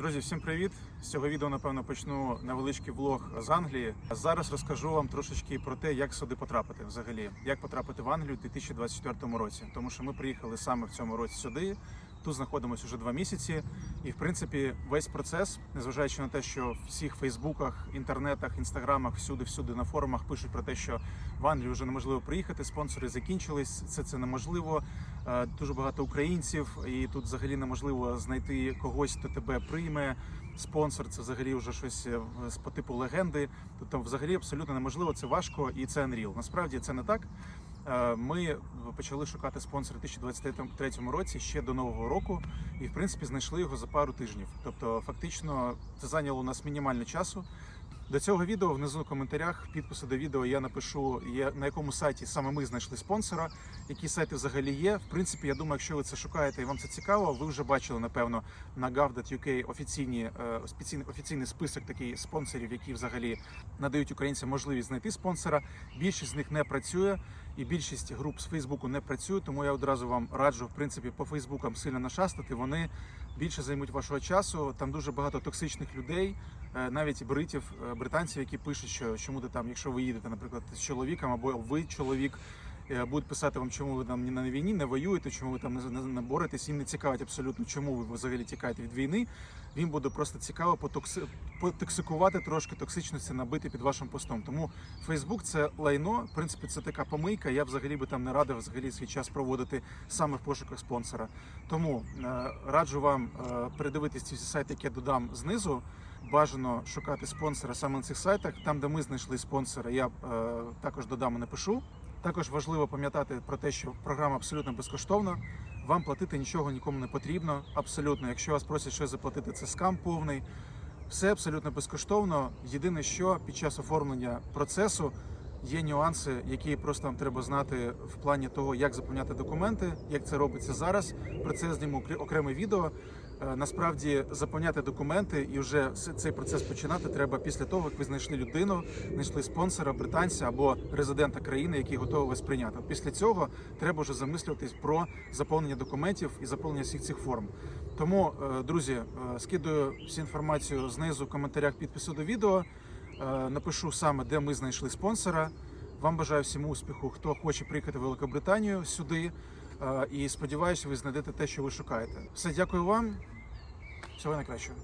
Друзі, всім привіт! З цього відео, напевно, почну невеличкий влог з Англії. Зараз розкажу вам трошечки про те, як сюди потрапити взагалі, як потрапити в Англію у 2024 році. Тому що ми приїхали саме в цьому році сюди. Тут знаходимося вже два місяці, і в принципі весь процес, незважаючи на те, що в всіх Фейсбуках, інтернетах, інстаграмах, всюди, всюди на форумах пишуть про те, що в Англію вже неможливо приїхати. Спонсори закінчились. Це це неможливо. Е, Дуже багато українців, і тут взагалі неможливо знайти когось, хто тебе прийме. Спонсор це взагалі вже щось е, по типу легенди. Тобто, взагалі абсолютно неможливо. Це важко і це Unreal. Насправді це не так. Е, Ми почали шукати спонсора у 2023 році ще до нового року, і в принципі знайшли його за пару тижнів. Тобто, фактично, це зайняло у нас мінімально часу. До цього відео внизу в коментарях в підпису до відео я напишу, є, на якому сайті саме ми знайшли спонсора, які сайти взагалі є. В принципі, я думаю, якщо ви це шукаєте і вам це цікаво, ви вже бачили, напевно, на gov.uk офіційні, е, офіційний, список таких спонсорів, які взагалі надають українцям можливість знайти спонсора. Більшість з них не працює, і більшість груп з Фейсбуку не працює, тому я одразу вам раджу, в принципі, по Фейсбукам сильно нашастати. Вони більше займуть вашого часу. Там дуже багато токсичних людей, е, навіть бритів, е, британців, які пишуть, що чому ти там, якщо ви їдете, наприклад, з чоловіком або ви чоловік. Е, Будуть писати вам, чому ви там на війні, не воюєте, чому ви там не, не, боретесь. Їм не цікавить абсолютно, чому ви взагалі тікаєте від війни. Він буде просто цікаво потокси, потоксикувати трошки токсичності, набити під вашим постом. Тому Фейсбук це лайно. В принципі, це така помийка. Я взагалі би там не радив взагалі свій час проводити саме в пошуках спонсора. Тому е, раджу вам е, передивитись ці сайти, які я додам знизу. Бажано шукати спонсора саме на цих сайтах. Там, де ми знайшли спонсора, я е, також додам і напишу. Також важливо пам'ятати про те, що програма абсолютно безкоштовна. Вам платити нічого нікому не потрібно. Абсолютно, якщо вас просять щось заплатити, це скам повний. Все абсолютно безкоштовно. Єдине, що під час оформлення процесу є нюанси, які просто вам треба знати в плані того, як заповняти документи, як це робиться зараз. Про це зніму окре- окреме відео. Е, Насправді заповняти документи і вже цей процес починати треба після того, як ви знайшли людину, знайшли спонсора, британця або резидента країни, який готовий вас прийняти. Після цього треба вже замислюватись про заповнення документів і заповнення всіх цих форм. Тому, е, друзі, е, скидую всю інформацію знизу в коментарях підпису до відео. Напишу саме, де ми знайшли спонсора. Вам бажаю всім успіху, хто хоче приїхати в Великобританію сюди. І сподіваюся, ви знайдете те, що ви шукаєте. Все, дякую вам. Всього найкращого.